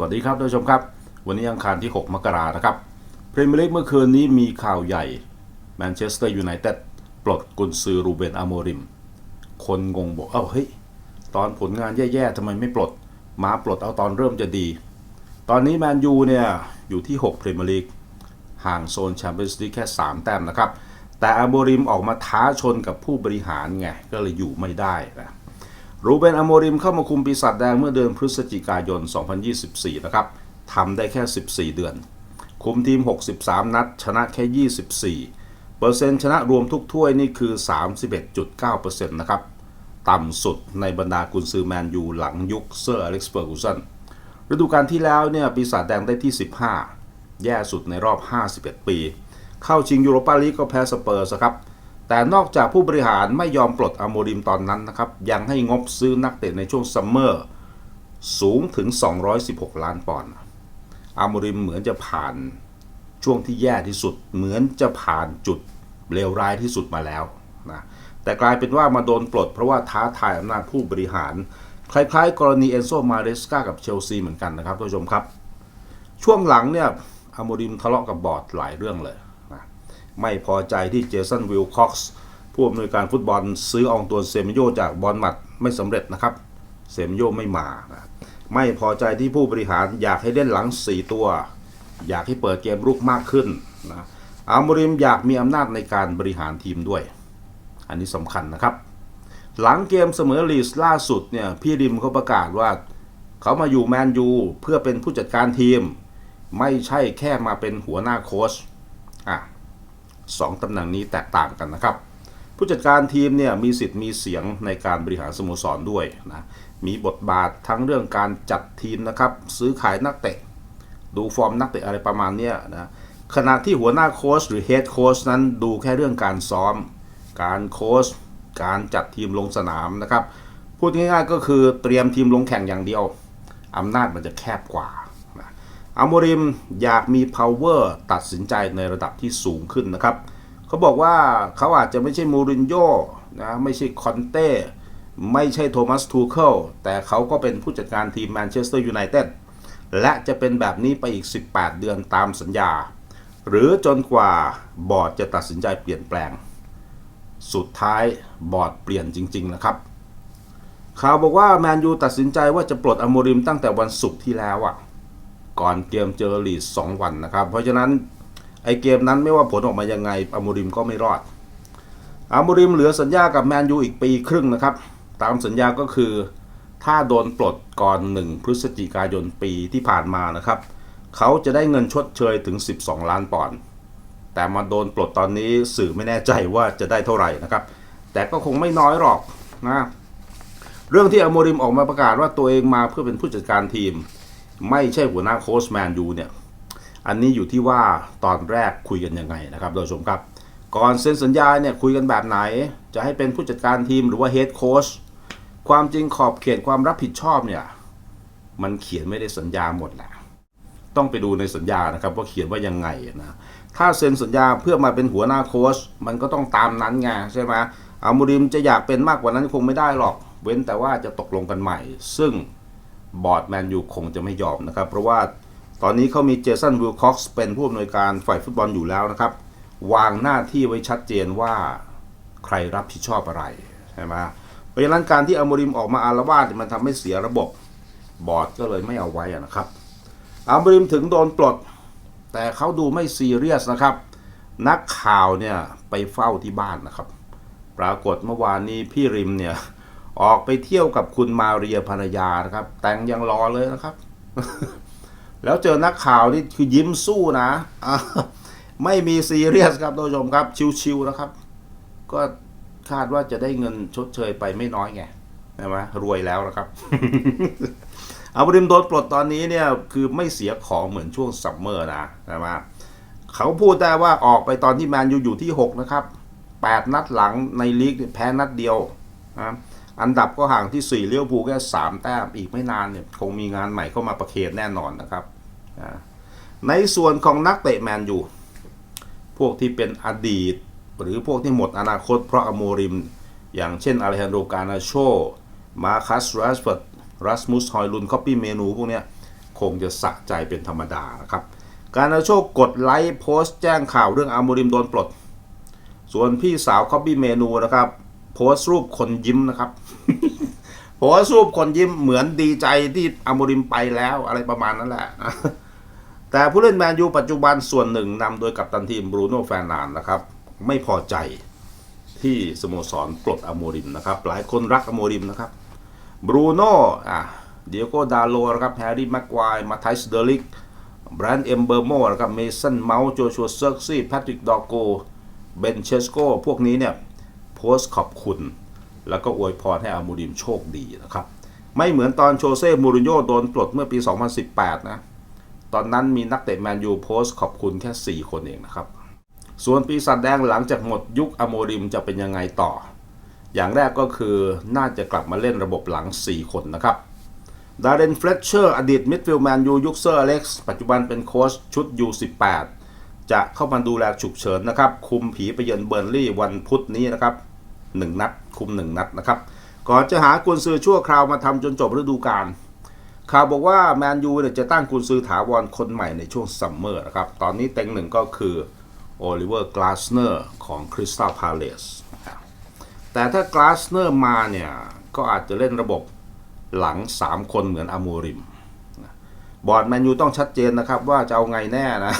สวัสดีครับท่านผู้ชมครับ วันนี้อังคารที่ 6 มกรานะครับพรีเมียร์ลีกเมื่อคืนนี้มีข่าวใหญ่แมนเชสเตอร์ยูไนเต็ดปลดกุนซือรูเบนอาโมริม คนงงบอกเอ้าเฮ้ย ตอนผลงานแย่ๆทำไมไม่ปลด มาปลดเอาตอนเริ่มจะดี ตอนนี้แมนยูเนี่ย อยู่ที่ 6 พรีเมียร์ลีกห่างโซนแชมเปี้ยนส์ลีกแค่ 3 แต้มนะครับ แต่อาโมริมออกมาท้าชนกับผู้บริหารไงก็เลยอยู่ไม่ได้นะ รูเบนอโมริมเข้ามาคุมปีศาจแดงเมื่อเดือนพฤศจิกายน 2024 นะครับทำได้แค่ 14 เดือน คุมทีม 63 นัด ชนะแค่ 24 เปอร์เซ็นต์ชนะรวมทุกถ้วยนี่คือ 31.9%นะครับ ต่ำสุดในบรรดากุนซือแมนยูหลังยุคเซอร์อเล็กซ์เฟอร์กูสันฤดูกาลที่แล้วเนี่ยปีศาจแดงได้ที่ 15 แย่สุดในรอบ 51 ปี เข้าชิงยูโรปาลีกก็แพ้สเปอร์สครับ แต่นอกจากผู้บริหารไม่ยอมปลดอโมริมตอนนั้นนะครับ ยังให้งบซื้อนักเตะในช่วงซัมเมอร์สูงถึง 216 ล้านปอนด์อาโมริมเหมือนจะผ่านช่วงที่แย่ที่สุด เหมือนจะผ่านจุดเลวร้ายที่สุดมาแล้วนะแต่กลายเป็นว่ามาโดนปลดเพราะว่าท้าทายอำนาจผู้บริหาร คล้ายๆ กรณีเอนโซมาเรสกากับเชลซีเหมือนกันนะครับท่านผู้ชมครับ ช่วงหลังเนี่ยอาโมริมทะเลาะกับบอร์ดหลายเรื่องเลย ไม่พอใจที่เจสันวิลค็อกซ์ผู้อำนวยการฟุตบอลซื้ออองตัวเซมิโยจากบอลมัดไม่สำเร็จนะครับ เซมิโยไม่มานะไม่พอใจที่ผู้บริหารอยากให้เล่นหลัง 4 ตัว อยากให้เปิดเกมรุกมากขึ้นนะอาโมริมอยากมีอำนาจในการบริหารทีมด้วย อันนี้สำคัญนะครับ หลังเกมเสมอลีสล่าสุดเนี่ยพี่ริมเขาประกาศว่า เขามาอยู่แมนยูเพื่อเป็นผู้จัดการทีม ไม่ใช่แค่มาเป็นหัวหน้าโค้ชอะ สองตำแหน่งนี้แตกต่างกันนะครับ ผู้จัดการทีมเนี่ยมีสิทธิ์มีเสียงในการบริหารสโมสรด้วยนะมีบทบาททั้งเรื่องการจัดทีมนะครับ ซื้อขายนักเตะ ดูฟอร์มนักเตะอะไรประมาณเนี้ยนะขณะที่หัวหน้าโค้ชหรือเฮดโค้ชนั้นดูแค่เรื่องการซ้อม การโค้ชการจัดทีมลงสนามนะครับพูดง่ายๆก็คือเตรียมทีมลงแข่งอย่างเดียวอำนาจมันจะแคบกว่า อามริมอยากมี power ตัดสินใจในระดับที่สูงขึ้นนะครับ เขาบอกว่าเขาอาจจะไม่ใช่มูรินโญ่นะไม่ใช่คอนเต้ไม่ใช่โทมัสทูเคิลแต่เขาก็เป็นผู้จัดการทีมแมนเชสเตอร์ยูไนเต็ดและจะเป็นแบบนี้ไปอีก 18 เดือนตามสัญญา หรือจนกว่าบอร์ดจะตัดสินใจเปลี่ยนแปลง สุดท้ายบอร์ดเปลี่ยนจริง ๆ นะครับข่าวบอกว่าแมนยูตัดสินใจว่าจะปลดอโมริมตั้งแต่วันศุกร์ที่แล้วอะ่ะ ก่อนเกมเจอลีดสองวันนะครับ เพราะฉะนั้นไอเกมนั้นไม่ว่าผลออกมายังไงอโมริมก็ไม่รอดอโมริมเหลือสัญญากับแมนยูอีกปีครึ่งนะครับ ตามสัญญาก็คือถ้าโดนปลดก่อน1พฤศจิกายนปีที่ผ่านมานะครับ เขาจะได้เงินชดเชยถึง 12 ล้านปอนด์แต่มาโดนปลดตอนนี้สื่อไม่แน่ใจว่าจะได้เท่าไหร่นะครับ แต่ก็คงไม่น้อยหรอกนะเรื่องที่อโมริมออกมาประกาศว่าตัวเองมาเพื่อเป็นผู้จัดการทีม ไม่ใช่หัวหน้าโค้ชแมนยูเนี่ย อันนี้อยู่ที่ว่าตอนแรกคุยกันยังไงนะครับโดยชมครับ ก่อนเซ็นสัญญาเนี่ยคุยกันแบบไหน จะให้เป็นผู้จัดการทีมหรือว่าเฮดโค้ชความจริงขอบเขตความรับผิดชอบเนี่ย มันเขียนไม่ได้สัญญาหมดแหละต้องไปดูในสัญญานะครับว่าเขียนว่ายังไงนะถ้าเซ็นสัญญาเพื่อมาเป็นหัวหน้าโค้ชมันก็ต้องตามนั้นไงใช่ไหมอามูริมจะอยากเป็นมากกว่านั้นคงไม่ได้หรอก เว้นแต่ว่าจะตกลงกันใหม่ ซึ่ง บอร์ดแมนยูคงจะไม่ยอมนะครับ เพราะว่าตอนนี้เขามีเจสันวิลคอกซ์เป็นผู้อำนวยการฝ่ายฟุตบอลอยู่แล้วนะครับ วางหน้าที่ไว้ชัดเจนว่าใครรับผิดชอบอะไรใช่ไหมเพราะฉะนั้นการที่อามูริมออกมาอารวาสมันทำให้เสียระบบบอร์ดก็เลยไม่เอาไว้นะครับอามูริมถึงโดนปลด แต่เขาดูไม่ซีเรียสนะครับ นักข่าวเนี่ยไปเฝ้าที่บ้านนะครับ ปรากฏเมื่อวานนี้พี่ริมเนี่ย ออกไปเที่ยวกับคุณมาเรียภรรยานะครับ แต่งยังรอเลยนะครับ แล้วเจอนักข่าวนี่คือยิ้มสู้นะไม่มีซีเรียสครับท่านผู้ชมครับ ชิวๆนะครับ ก็คาดว่าจะได้เงินชดเชยไปไม่น้อยไงใช่ไหมรวยแล้วนะครับอาบริมโดนปลดตอนนี้เนี่ยคือไม่เสียของเหมือนช่วงซัมเมอร์นะใช่ไหมเขาพูดได้ว่าออกไปตอนที่แมนยูอยู่ที่ 6 นะครับ 8 นัดหลังในลีกแพ้นัดเดียวนะ อันดับก็ห่างที่ 4เลี้ยวภูแค่3แต้มอีกไม่นานเนี่ยคงมีงานใหม่เข้ามาประเคนแน่นอนนะครับ ในส่วนของนักเตะแมนยูพวกที่เป็นอดีต หรือพวกที่หมดอนาคตเพราะอโมริม อย่างเช่นอาเลฮันโดกานาโชมาคัสรัสเฟิร์ดรัสมุสฮอยลุนคอปปี้เมนูพวกนี้คงจะสะใจเป็นธรรมดานะครับ การนาโชกดไลค์โพสต์แจ้งข่าวเรื่องอาโมริมโดนปลด ส่วนพี่สาวคอบบี้เมนูนะครับ โพสต์รูปคนยิ้มนะครับ โพสต์รูปคนยิ้มเหมือนดีใจที่อาโมริมไปแล้วอะไรประมาณนั้นแหละ แต่ผู้เล่นแมนยูปัจจุบันส่วนหนึ่งนำโดยกัปตันทีมบรูโน่แฟร์นานด์นะครับ ไม่พอใจที่สโมสรปลดอโมริมนะครับ หลายคนรักอโมริมนะครับบรูโน่อะเดียโกดาโลนะครับแฮร์รี่แม็กควายมาไทส์เดลิกแบรนด์เอมเบอร์โมนะครับเมสันเมาส์โจชัวเซิร์ซี่แพทริกดอกโกเบนเชสโกพวกนี้เนี่ย โพสต์ขอบคุณ แล้วก็อวยพรให้อามูริมโชคดีนะครับ ไม่เหมือนตอนโชเซ่มูรินโญ่โดนปลดเมื่อปี 2018 นะ ตอนนั้นมีนักเตะแมนยูโพสต์ขอบคุณแค่ 4 คนเองนะครับ ส่วนปีศาจแดงหลังจากหมดยุคอโมริมจะเป็นยังไงต่อ อย่างแรกก็คือน่าจะกลับมาเล่นระบบหลัง 4 คนนะครับดาร์เรนเฟลเชอร์อดีตมิดฟิลด์แมนยูยุคเซอร์อเล็กซ์ปัจจุบันเป็นโค้ชชุด U18 จะเข้ามาดูแลฉุกเฉินนะครับ คุมผีไปเยือนเบอร์ลี่วันพุธนี้นะครับ1นัด คุม1นัดนะครับ ก่อนจะหากุนซือชั่วคราวมาทำจนจบฤดูกาลข่าวบอกว่าแมนยูเนี่ยจะตั้งกุนซือถาวรคนใหม่ในช่วงซัมเมอร์นะครับ ตอนนี้เต็งหนึ่งก็คือโอลิเวอร์กลาสเนอร์ของคริสตัลพาเลสแต่ถ้ากลาสเนอร์มาเนี่ย ก็อาจจะเล่นระบบหลัง 3 คนเหมือนอามูริม บอร์ดแมนยูต้องชัดเจนนะครับว่าจะเอาไงแน่นะ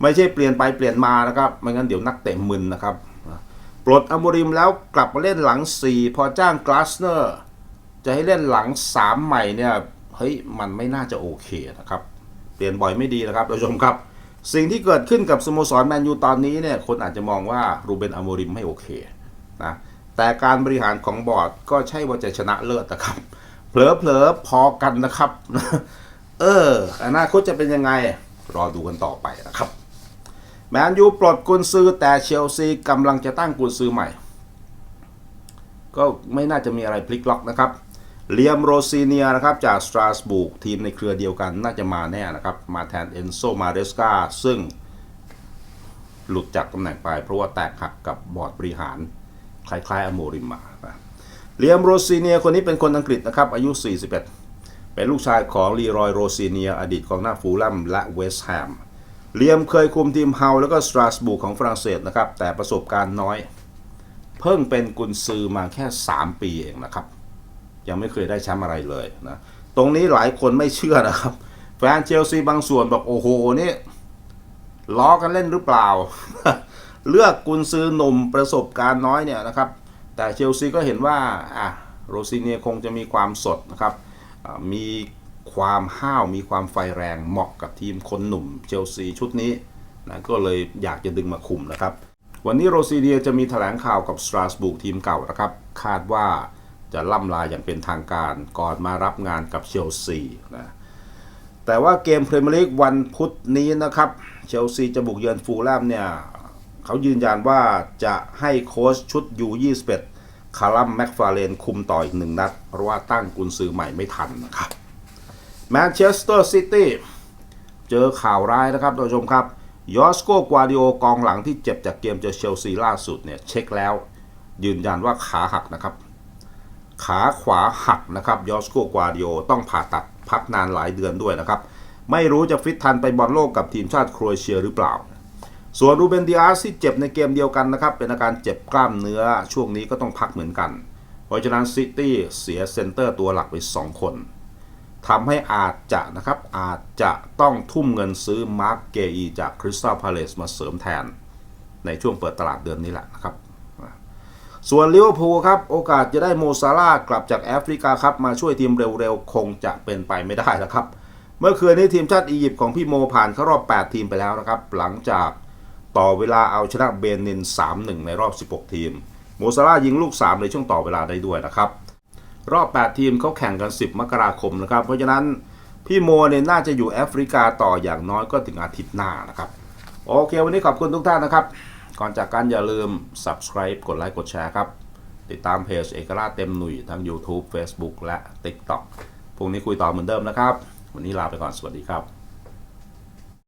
ไม่ใช่เปลี่ยนไปเปลี่ยนมานะครับไม่งั้นเดี๋ยวนักเตะมึนนะครับปลดอโมริมแล้วกลับมาเล่นหลัง 4 พอจ้างกลาสเนอร์จะให้เล่นหลัง 3 ใหม่เนี่ยเฮ้ยมันไม่น่าจะโอเคนะครับ เปลี่ยนบ่อยไม่ดีนะครับท่านผู้ชมครับ สิ่งที่เกิดขึ้นกับสโมสรแมนยูตอนนี้เนี่ยคนอาจจะมองว่ารูเบนอโมริมไม่โอเคนะแต่การบริหารของบอร์ดก็ใช่ว่าจะชนะเลิศนะครับเผลอๆพอกันนะครับ เอออนาคตจะเป็นยังไง รอดูกันต่อไปนะครับ แมนยูปลดกุนซือแต่เชลซีกำลังจะตั้งกุนซือใหม่ ก็ไม่น่าจะมีอะไรพลิกล็อกนะครับเลียมโรซีเนียนะครับจากสตราสบูร์กทีมในเครือเดียวกันน่าจะมาแน่นะครับ มาแทนเอนโซมาเรสกาซึ่งหลุดจากตำแหน่งไป เพราะว่าแตกหักกับบอร์ดบริหาร คล้ายๆอโมริมาเลียมโรซีเนียคนนี้เป็นคนอังกฤษนะครับอายุ 41 เป็นลูกชายของลีรอยโรซีเนียอดีตกองหน้าฟูลแลมและเวสต์แฮม เลียมเคยคุมทีมเฮาแล้วก็สตราสบูร์กของฝรั่งเศสนะครับ แต่ประสบการณ์น้อย เพิ่งเป็นกุนซือมาแค่ 3 ปีเองนะครับ ยังไม่เคยได้แชมป์อะไรเลยนะตรงนี้หลายคนไม่เชื่อนะครับ แฟนเชลซีบางส่วนบอกโอ้โหนี่ล้อกันเล่นหรือเปล่า เลือกกุนซือหนุ่มประสบการณ์น้อยเนี่ยนะครับ แต่เชลซีก็เห็นว่าอะโรซิเนียคงจะมีความสดนะครับมี ความห้าวมีความไฟแรงเหมาะกับทีมคนหนุ่มเชลซีชุดนี้นะก็เลยอยากจะดึงมาคุมนะครับ วันนี้โรซิเนียจะมีแถลงข่าวกับสตราสบูร์กทีมเก่านะครับ คาดว่าจะล่ำลาอย่างเป็นทางการก่อนมารับงานกับเชลซีนะแต่ว่าเกมพรีเมียร์ลีกวันพุธนี้นะครับ เชลซีจะบุกเยือนฟูลแลมเนี่ยเขายืนยันว่าจะให้โค้ชชุด U21 คารัมแม็กฟาเลนคุมต่ออีกหนึ่งนัด เพราะว่าตั้งกุนซือใหม่ไม่ทันนะครับ แมนเชสเตอร์ซิตี้เจอข่าวร้ายนะครับท่านผู้ชมครับยอสโกกวาดิโอกองหลังที่เจ็บจากเกมเจอเชลซีล่าสุดเนี่ยเช็คแล้ว ยืนยันว่าขาหักนะครับ ขาขวาหักนะครับยอสโกกวาดิโอต้องผ่าตัดพักนานหลายเดือนด้วยนะครับ ไม่รู้จะฟิตทันไปบอลโลกกับทีมชาติโครเอเชียหรือเปล่า ส่วนรูเบนดิอาสที่เจ็บในเกมเดียวกันนะครับ เป็นอาการเจ็บกล้ามเนื้อช่วงนี้ก็ต้องพักเหมือนกัน เพราะฉะนั้นซิตี้เสียเซนเตอร์ตัวหลักไป 2 คน ทำให้อาจจะนะครับอาจจะต้องทุ่มเงินซื้อมาร์กเกอีจากคริสตัลพาเลสมาเสริมแทน ในช่วงเปิดตลาดเดือนนี้แหละนะครับ ส่วนลิเวอร์พูลครับ โอกาสจะได้โมซาร่ากลับจากแอฟริกาครับ มาช่วยทีมเร็วๆ คงจะเป็นไปไม่ได้แล้วครับ เมื่อคืนนี้ทีมชาติอียิปต์ของพี่โมผ่านเข้ารอบ 8 ทีมไปแล้วนะครับ หลังจากต่อเวลาเอาชนะเบนิน 3-1 ในรอบ 16 ทีม โมซาร่ายิงลูก 3 ในช่วงต่อเวลาได้ด้วยนะครับ รอบ 8 ทีมเขาแข่งกัน 10 มกราคมนะครับ เพราะฉะนั้นพี่โมเนี่ยน่าจะอยู่แอฟริกาต่ออย่างน้อยก็ถึงอาทิตย์หน้านะครับ โอเค วันนี้ขอบคุณทุกท่านนะครับ ก่อนจากกันอย่าลืม subscribe กดไลค์กดแชร์ครับ ติดตามเพจเอกราชเต็มหนุ่ยทั้ง YouTube Facebook และ TikTok พรุ่งนี้คุยต่อเหมือนเดิมนะครับ วันนี้ลาไปก่อนสวัสดีครับ